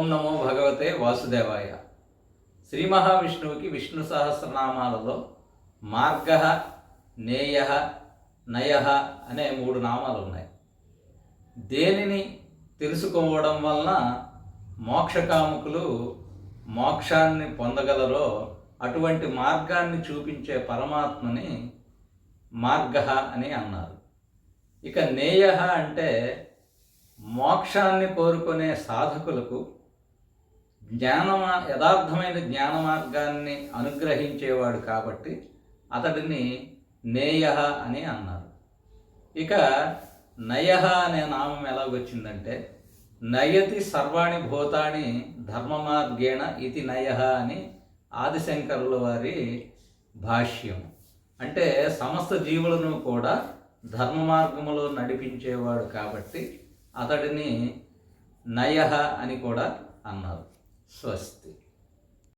ఓం నమో భగవతే వాసుదేవాయ. శ్రీ మహావిష్ణువుకి విష్ణు సహస్రనామాలలో మార్గ నేయ నయ అనే మూడు నామాలు ఉన్నాయి దేనిని తెలుసుకోవడం వలన మోక్షకాముకులు మోక్షాన్ని పొందగలరో అటువంటి మార్గాన్ని చూపించే పరమాత్మని మార్గ అని అన్నారు. ఇక నేయ అంటే మోక్షాన్ని కోరుకునే సాధకులకు జ్ఞానమా యథార్థమైన జ్ఞాన మార్గాన్ని అనుగ్రహించేవాడు కాబట్టి అతడిని నేయ అని అన్నారు. ఇక నయ అనే నామం ఎలాగొచ్చిందంటే నయతి సర్వాణి భూతాని ధర్మ మార్గేణ ఇది నయ అని ఆదిశంకరుల వారి భాష్యం. అంటే సమస్త జీవులను కూడా ధర్మ మార్గములో నడిపించేవాడు కాబట్టి అతడిని నయ అని కూడా అన్నారు. そして。